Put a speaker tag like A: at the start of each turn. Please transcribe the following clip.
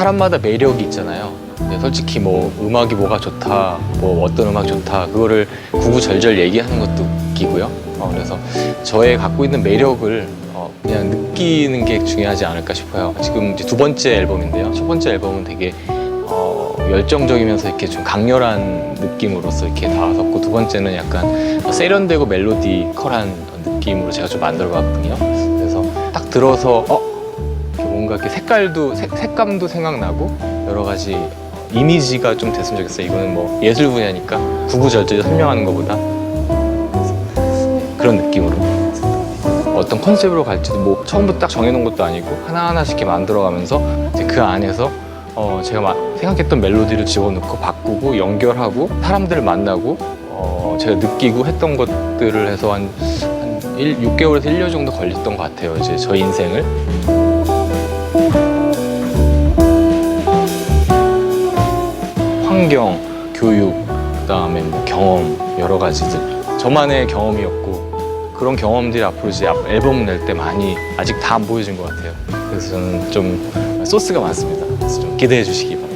A: 사람마다 매력이 있잖아요. 솔직히 뭐 음악이 뭐가 좋다, 뭐 어떤 음악 좋다, 그거를 구구절절 얘기하는 것도 웃기고요. 어, 그래서 저의 갖고 있는 매력을 어, 그냥 느끼는 게 중요하지 않을까 싶어요. 지금 이제 두 번째 앨범인데요. 첫 번째 앨범은 되게 어, 열정적이면서 이렇게 좀 강렬한 느낌으로서 이렇게 나왔었고 두 번째는 약간 세련되고 멜로디컬한 느낌으로 제가 좀 만들어봤거든요. 그래서 딱 들어서 어 뭔가 이렇게 색깔도 색, 색감도 생각나고 여러 가지 어, 이미지가 좀 됐으면 좋겠어요. 이거는 뭐 예술 분야니까 구구절절 설명하는 것보다 그런 느낌으로 어떤 컨셉으로 갈지도 뭐 처음부터 딱 정해놓은 것도 아니고 하나하나씩 이렇게 만들어가면서 이제 그 안에서 어 제가 마- 생각했던 멜로디를 집어넣고 바꾸고 연결하고 사람들을 만나고 어 제가 느끼고 했던 것들을 해서 한, 한 1, 6개월에서 1년 정도 걸렸던 것 같아요. 이제 저 인생을. 환경, 교육, 그다음에 뭐 경험 여러 가지들 저만의 경험이었고 그런 경험들이 앞으로 이제 앞- 앨범 낼 때 많이 아직 다 안 보여준 것 같아요. 그래서 저는 좀 소스가 많습니다. 그래서 좀 기대해 주시기 바랍니다.